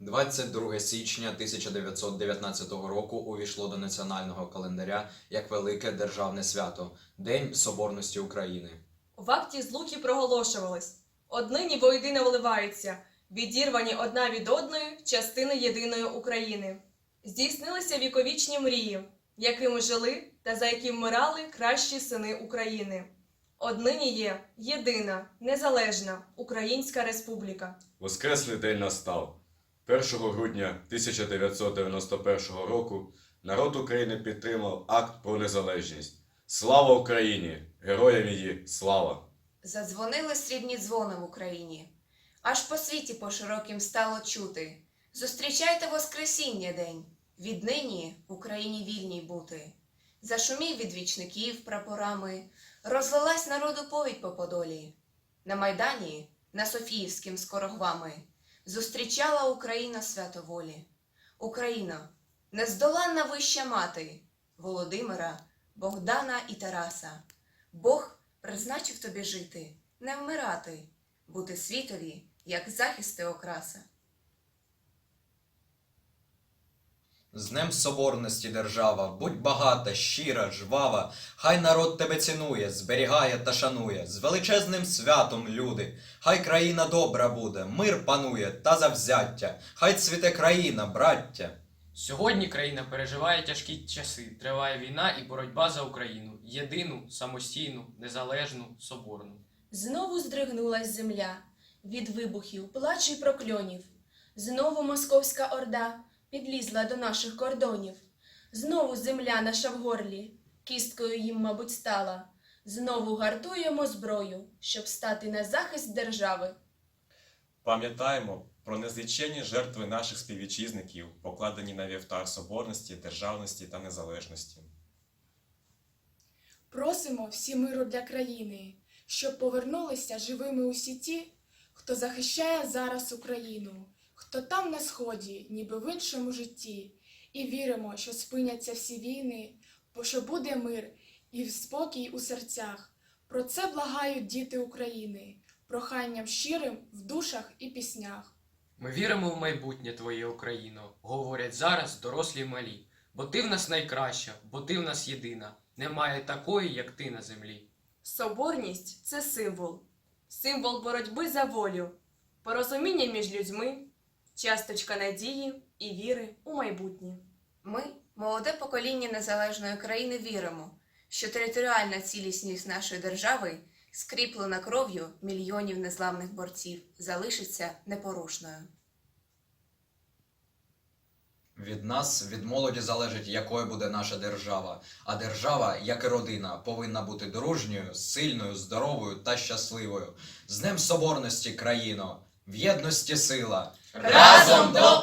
22 січня 1919 року увійшло до національного календаря як велике державне свято День Соборності України. В акті злуки проголошувалось однині воєдино вливаються, відірвані одна від одної частини єдиної України. Здійснилися віковічні мрії, якими жили та за які вмирали кращі сини України. Однині є єдина, незалежна Українська Республіка. Воскреслий день настав. 1 грудня 1991 року народ України підтримав акт про незалежність. Слава Україні! Героям її слава! Задзвонили срібні дзвони в Україні, аж по світі по широким стало чути. Зустрічайте Воскресіння день, віднині в Україні вільній бути. Зашумів від вічників прапорами, розлилась народу повідь по Подолі. На Майдані, на Софіївським скорогвами, зустрічала Україна свято волі. Україна, нездоланна вища мати Володимира, Богдана і Тараса. Бог призначив тобі жити, не вмирати, бути світові, як захисти окраса. З Днем Соборності держава, будь багата, щира, жвава, хай народ тебе цінує, зберігає та шанує, з величезним святом, люди, хай країна добра буде, мир панує та завзяття, хай цвіте країна, браття. Сьогодні країна переживає тяжкі часи. Триває війна і боротьба за Україну. Єдину, самостійну, незалежну, соборну. Знову здригнулась земля від вибухів, плачу й прокльонів. Знову московська орда підлізла до наших кордонів. Знову земля наша в горлі, кісткою їм, мабуть, стала. Знову гартуємо зброю, щоб стати на захист держави. Пам'ятаємо про незліченні жертви наших співвітчизників, покладені на вівтар соборності, державності та незалежності. Просимо всі миру для країни, щоб повернулися живими усі ті, хто захищає зараз Україну, хто там на сході, ніби в іншому житті, і віримо, що спиняться всі війни, бо що буде мир і спокій у серцях. Про це благають діти України, проханням щирим в душах і піснях. Ми віримо в майбутнє Твоє Україно, говорять зараз дорослі й малі. Бо ти в нас найкраща, бо ти в нас єдина. Немає такої, як ти на землі. Соборність це символ, символ боротьби за волю, порозуміння між людьми, часточка надії і віри у майбутнє. Ми, молоде покоління незалежної країни, віримо, що територіальна цілісність нашої держави, скріплена кров'ю мільйонів незламних борців, залишиться непорушною. Від нас, від молоді залежить, якою буде наша держава. А держава, як і родина, повинна бути дружньою, сильною, здоровою та щасливою. З Днем Соборності, країно! В єдності сила! Razão do